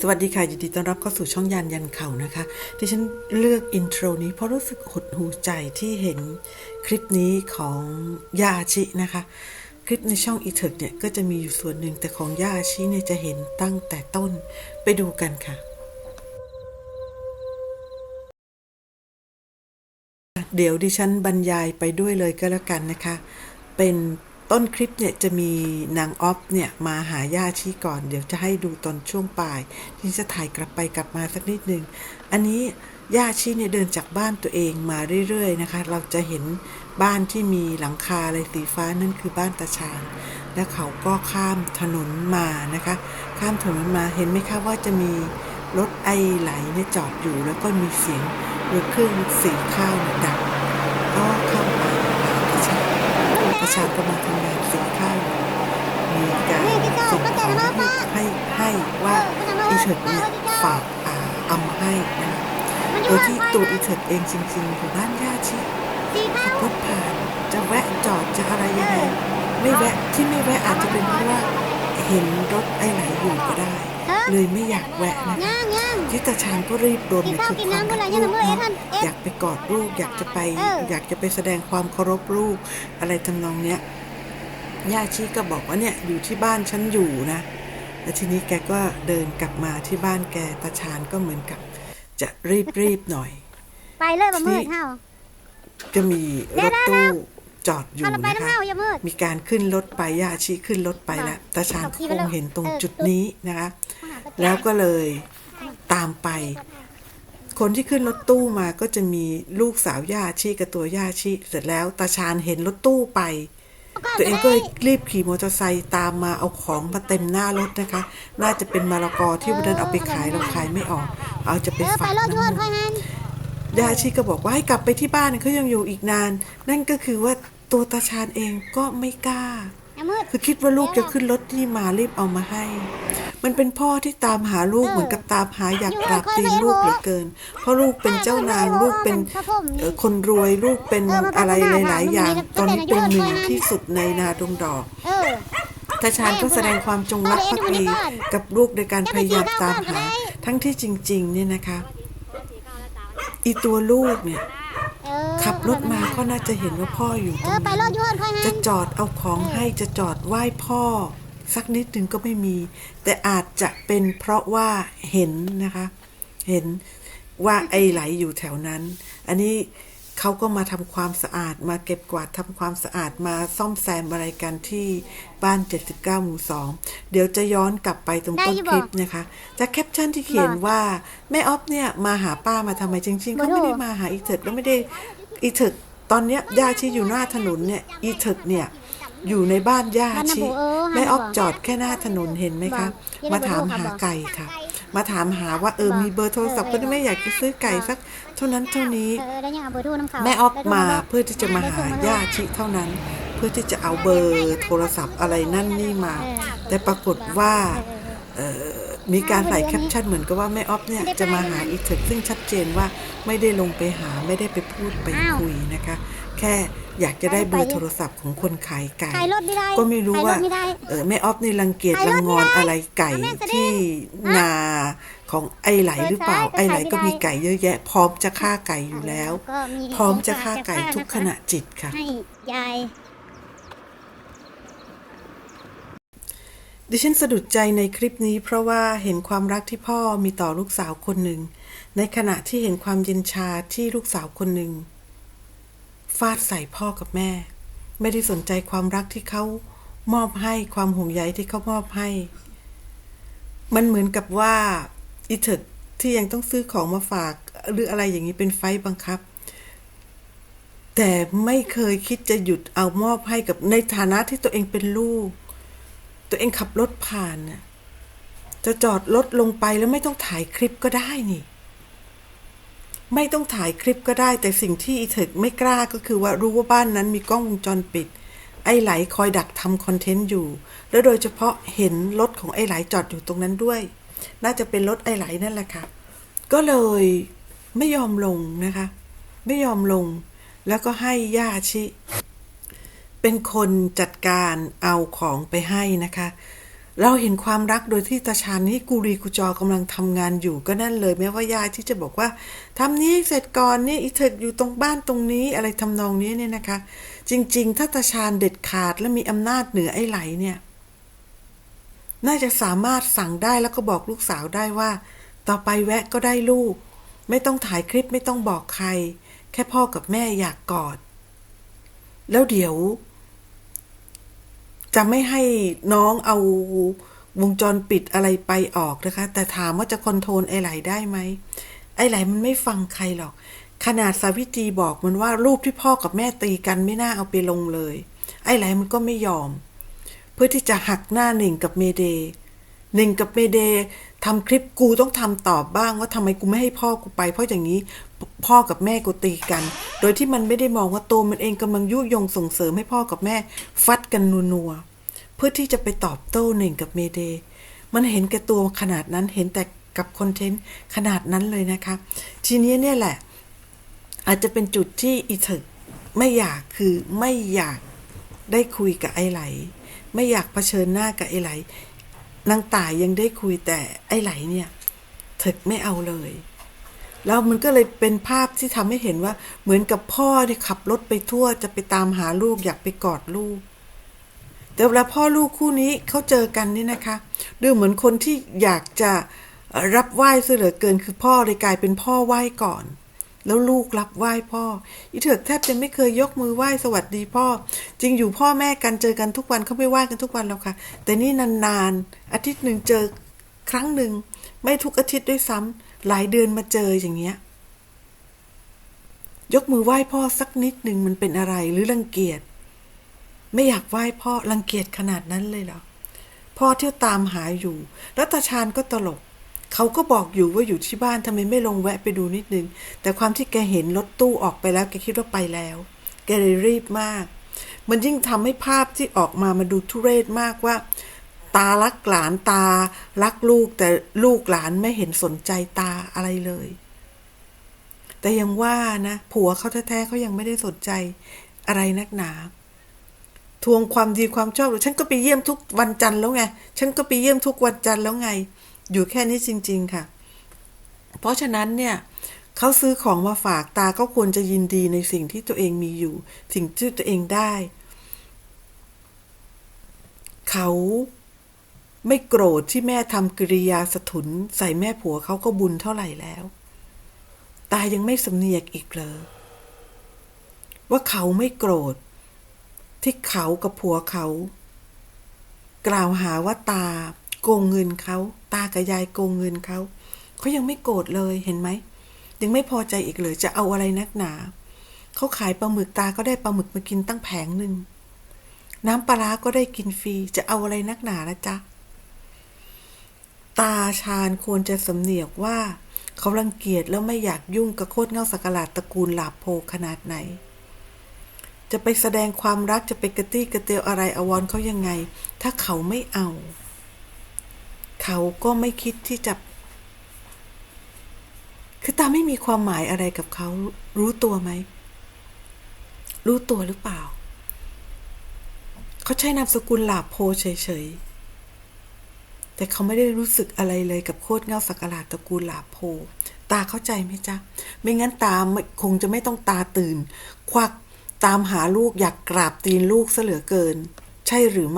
สวัสดีค่ะ ยินดีต้อนรับเข้าสู่ช่องยันยันเข่านะคะ ที่ฉันเลือกอินโทรนี้เพราะรู้สึกหดหูใจที่เห็นคลิปนี้ของยาชินะคะ คลิปในช่องอีเทิร์เนี่ย ก็จะมีอยู่ส่วนหนึ่งแต่ของยาชิเนี่ยจะเห็นตั้งแต่ต้นไปดูกันค่ะ เดี๋ยวดิฉันบรรยายไปด้วยเลยก็แล้วกันนะคะ เป็น ต้นคลิปเนี่ยจะมีนางออฟเนี่ยมาหาย่าชีก่อน เดี๋ยวจะให้ดูตอนช่วงปลายที่จะถ่ายกลับไปกลับมาสักนิดนึง อันนี้ย่าชีเนี่ยเดินจากบ้านตัวเองมาเรื่อยๆนะคะ เราจะเห็นบ้านที่มีหลังคาอะไรสีฟ้านั่นคือบ้านตาชาญแล้วเขาก็ข้ามถนนมานะคะ ข้ามถนนมาเห็นไหมคะว่าจะมีรถไอไหลเนี่ยจอดอยู่แล้วก็มีเสียงรถเครื่องสีข้าวดังก็ข้ามาประ ประชาก็มาทำงานสินค้ามีการส่งของให้ให้ว่าอีเฉิดเนี่ยฝากอ่าเอามาให้นะโดยที่ตัวอีเฉิดเองจริงๆอยู่บ้านญาติชิขับรถผ่านจะแวะจอดจะอะไรยังไงไม่แวะที่ไม่แวะอาจจะเป็นเพราะว่า เห็นรถไอไหลอยู่ก็ได้ เลยไม่อยากแวะนะคะย่างย่างทิตาชานก็รีบโดนในคือกินความข้าวกินน้ำรักเมื่ลูอกไหร่เนาะยังไม่เอ๊ะท่านเอ๊ะอยากไปกอดลูกอยากจะไปเอออยากจะไปแสดงความเคารพลูกอะไรทำนองเนี้ยย่าชีก็บอกว่าเนี่ยอยู่ที่บ้านฉันอยู่นะแล้วทีนี้แกก็เดินกลับมาที่บ้านแกตาชานก็เหมือนกับ จะรีบรีบหน่อย ไปเลยบ่มืดเฮาก็มีรถตู้ จอดอยู่ถ้าเราไปนะน้ำคะเฮาอย่ามืดมีการขึ้นรถไปย่าชีขึ้นรถไปแล้วตาชานก็คงเห็นตรงจุดนี้นะคะ แล้วก็เลยตามไป คนที่ขึ้นรถตู้มาก็จะมีลูกสาวย่าชีกับตัวย่าชีเสร็จแล้วตาชาญเห็นรถตู้ไป ตัวเองก็เลยรีบขี่มอเตอร์ไซค์ตามมาเอาของมาเต็มหน้ารถนะคะ น่าจะเป็นมะละกอที่วันนั้นเอาไปขายเราขายไม่ออก เอาจะไปเออไปฝากรถยนต์น้ำค่อยหันย่าชีก็บอกว่าให้กลับไปที่บ้านเขายังอยู่อีกนาน นั่นก็คือว่า ตัวตาชาญเองก็ไม่กล้าอย่ามืด คือคิดว่าลูกจะขึ้นรถที่มารีบเอามาให้ มันเป็นพ่อที่ตามหาลูกเออเหมือนกับตามหาอยากกราบตีนลูกเหลือเกิน เพราะลูกเป็นเจ้านางลูกเป็นเอ่อคนรวยลูกเป็นอะไรหลาย ๆ อย่าง ตอนนี้เป็นหนึ่งที่สุดในนาดงดอก เออ ตาชาญก็แสดงความจงรักภักดีกับลูกโดยการพยายามตามหา ทั้งที่จริง ๆ เนี่ยนะคะ อีตัวลูกเนี่ยเออ ขับรถมาก็น่าจะเห็นว่าพ่ออยู่ตเอรงอไปนั้นรถยนต์ค่อยหัจะนจอดเอาของให้จะจอดไหว้พ่อ สักนิดหนึ่งก็ไม่มี แต่อาจจะเป็นเพราะว่าเห็นนะคะ เห็นว่าไอไหลอยู่แถวนั้น อันนี้ เขาก็มาทำความสะอาด มาเก็บกวาดทำความสะอาดมาซ่อมแซมอะไรกันที่บ้าน 79 หมู่ 2 เดี๋ยวจะย้อนกลับไปตรงต้นคลิปนะคะจากแคปชั่นที่เขียนว่าแม่ออฟเนี่ยมาหาป้ามาทำไมจริง ๆเขาไม่ได้มาหาอีเถิดแล้วไม่ได้อีเถิดตอนเนี้ยย่าชีอยู่หน้าถนนเนี่ยอีเถิดเนี่ยอยู่ในบ้านย่าชิแม่ออฟจอดแค่หน้าถนนเห็นไหมคะมาถามหาไก่ค่ะ มาถามหาว่าเออมีเบอร์โทรศัพท์ก็ไม่อยากจะซื้อไก่สัก เท่านั้นเท่านี้เออแล้วยังเอาเบอร์โทรน้ำเขาแม่ออฟมาเพื่อที่จะมาหาย่าชิเท่านั้น เพื่อที่จะเอาเบอร์โทรศัพท์อะไรนั่นนี่มา แต่ปรากฏว่าเอ่อมีการใส่แคปชั่นเหมือนกับว่าแม่ออฟเนี่ยจะมาหาอีกเถิดซึ่งชัดเจนว่าไม่ได้ลงไปหาไม่ได้ไปพูดไปคุยนะคะ แค่ อยากจะได้เบอร์โทรศัพท์ของคนขายไก่ ขายรถไม่ได้ก็ไม่รู้ว่า ขยถไม่ได้ เออแม่ออฟนี่รังเกียจขายรรัถงไม่งอนได้อะไรไก่แม่แสดงที่ฮะนาของไอไหลหรือเปล่าไม่ใช่ไอไหลก็ขายไม่ได้มีไก่เยอะแยะ พร้อมจะฆ่าไก่อยู่แล้ว ก็มีพร้อมจะฆ่าไก่ทุกขณะจิตค่ะ ให้ยาย ดิฉันสะดุดใจในคลิปนี้เพราะว่าเห็นความรักที่พ่อมีต่อลูกสาวคนหนึ่ง ในขณะที่เห็นความเย็นชาที่ลูกสาวคนหนึ่ง ฟาดใส่พ่อกับแม่ ไม่ได้สนใจความรักที่เขามอบให้ความห่วงใยที่เขามอบให้ มันเหมือนกับว่าอีเถิดที่ยังต้องซื้อของมาฝาก หรืออะไรอย่างนี้เป็นไฟบังคับ แต่ไม่เคยคิดจะหยุดเอามอบให้กับในฐานะที่ตัวเองเป็นลูก ตัวเองขับรถผ่านน่ะจะจอดรถลงไปแล้วไม่ต้องถ่ายคลิปก็ได้นี่ ไม่ต้องถ่ายคลิปก็ได้ แต่สิ่งที่อีเถิดไม่กล้าก็คือว่ารู้ว่าบ้านนั้นมีกล้องวงจรปิด ไอ้ไหลคอยดักทำคอนเทนต์อยู่ แล้วโดยเฉพาะเห็นรถของไอ้ไหลจอดอยู่ตรงนั้นด้วย น่าจะเป็นรถไอ้ไหลนั่นแหละค่ะ ก็เลยไม่ยอมลงนะคะ ไม่ยอมลง แล้วก็ให้ย่าชิ เป็นคนจัดการเอาของไปให้นะคะ เราเห็นความรักโดยที่ตาชานนี้กูรีกูจอกำลังทำงานอยู่ก็นั่นเลยแม้ว่ายายที่จะบอกว่าทำนี้เสร็จก่อนนี่อีเถิดอยู่ตรงบ้านตรงนี้อะไรทำนองนี้เนี่ยนะคะ จริง ๆ ถ้าตาชานเด็ดขาดและมีอำนาจเหนือไอ้ไหลเนี่ย น่าจะสามารถสั่งได้แล้วก็บอกลูกสาวได้ว่า ต่อไปแวะก็ได้ลูก ไม่ต้องถ่ายคลิปไม่ต้องบอกใคร แค่พ่อกับแม่อยากกอด แล้วเดี๋ยว จะไม่ให้น้องเอาวงจรปิดอะไรไปออกนะคะ แต่ถามว่าจะคอนโทรลไอ้ไหลได้ไหมไอ้ไหลมันไม่ฟังใครหรอก ขนาดสาวิตรีบอกมันว่ารูปที่พ่อกับแม่ตีกันไม่น่าเอาไปลงเลย ไอ้ไหลมันก็ไม่ยอม เพื่อที่จะหักหน้าหนึ่งกับเมเดย์หนึ่งกับเมเดย์ทำคลิปกูต้องทำตอบบ้างว่าทำไมกูไม่ให้พ่อกูไป เพราะอย่างนี้ พ่อกับแม่กูตีกัน โดยที่มันไม่ได้มองว่าตัวมันเองกำลังยุยงส่งเสริมให้พ่อกับแม่ ฟัดกันนัวๆเพื่อที่จะไปตอบโต้หนึ่งกับเมเดย์มันเห็นแก่ตัวขนาดนั้นเห็นแต่กับคอนเทนต์ขนาดนั้นเลยนะคะ ทีนี้เนี่ยแหละ อาจจะเป็นจุดที่อีเถิกไม่อยากคือไม่อยากได้คุยกับไอ้ไหล ไม่อยากเผชิญหน้ากับไอ้ไหลนางต่ายยังได้คุยแต่ไอ้ไหลเนี่ยเถิกไม่เอาเลย แล้วมันก็เลยเป็นภาพที่ทำให้เห็นว่า เหมือนกับพ่อที่ขับรถไปทั่วจะไปตามหาลูกอยากไปกอดลูก แต่เวลาพ่อลูกคู่นี้เขาเจอกันนี่นะคะ ดูเหมือนคนที่อยากจะรับไหว้เหลือเกินคือพ่อเลยกลายเป็นพ่อไหว้ก่อน แล้วลูกรับไหว้พ่อ อีเถิกแทบจะไม่เคยยกมือไหว้สวัสดีพ่อ จริงอยู่พ่อแม่กันเจอกันทุกวันเขาไม่ไหว้กันทุกวันแล้วค่ะ แต่นี่นานๆอาทิตย์หนึ่งเจอครั้งหนึ่งไม่ทุกอาทิตย์ด้วยซ้ำ หลายเดือนมาเจออย่างเงี้ย ยกมือไหว้พ่อสักนิดหนึ่งมันเป็นอะไรหรือรังเกียจไม่อยากไหว้พ่อรังเกียจขนาดนั้นเลยเหรอพ่อเที่ยวตามหาอยู่ แล้วตาชาญก็ตลก เขาก็บอกอยู่ว่าอยู่ที่บ้านทำไมไม่ลงแวะไปดูนิดนึง แต่ความที่แกเห็นรถตู้ออกไปแล้วแกคิดว่าไปแล้ว แกเลยรีบมาก มันยิ่งทำให้ภาพที่ออกมามาดูทุเรศมากว่า ตารักหลานตา รักลูกแต่ลูกหลานไม่เห็นสนใจตาอะไรเลย แต่ยังว่านะ ผัวเขาแท้ๆเขายังไม่ได้สนใจอะไรนักหนาทวงความดีความชอบหรือฉันก็ไปเยี่ยมทุกวันจันทร์แล้วไง ฉันก็ไปเยี่ยมทุกวันจันทร์แล้วไง อยู่แค่นี้จริง ๆ ค่ะ เพราะฉะนั้นเนี่ยเขาซื้อของมาฝากตาก็ควรจะยินดีในสิ่งที่ตัวเองมีอยู่ สิ่งที่ตัวเองได้ เขา ไม่โกรธที่แม่ทำกิริยาสะทุนใส่แม่ผัวเขาก็บุญเท่าไหร่แล้ว ตายังไม่สำเนียกอีกเลยว่าเขาไม่โกรธ ที่เขากับผัวเขา กล่าวหาว่าตาโกงเงินเขา ตากับยายโกงเงินเขาเขายังไม่โกรธเลยเห็นไหม ยังไม่พอใจอีกเลยจะเอาอะไรนักหนา เขาขายปลาหมึกตาก็ได้ปลาหมึกมากินตั้งแผงหนึ่งน้ำปลาร้าก็ได้กินฟรีจะเอาอะไรนักหนาละจ๊ะ ตาชาญควรจะสำเนียกว่า เขารังเกียจแล้วไม่อยากยุ่งกับโคตรเงาสักหลาดตระกูลหลาโพขนาดไหน จะไปแสดงความรักจะไปกระตี้กระเตียวอะไรอวรเขายังไง ถ้าเขาไม่เอา เขาก็ไม่คิดที่จะ คือตาไม่มีความหมายอะไรกับเขารู้ตัวไหม รู้ตัวหรือเปล่า เขาใช้นามสกุลหลาโพเฉยๆ แต่เขาไม่ได้รู้สึกอะไรเลยกับโคตรเงาสักหลาดตระกูลหลาโพ ตาเข้าใจไหมจ๊ะ ไม่งั้นตาคงจะไม่ต้องตาตื่น ควักตามหาลูกอยากกราบตีนลูกซะเหลือเกิน ใช่หรือไม่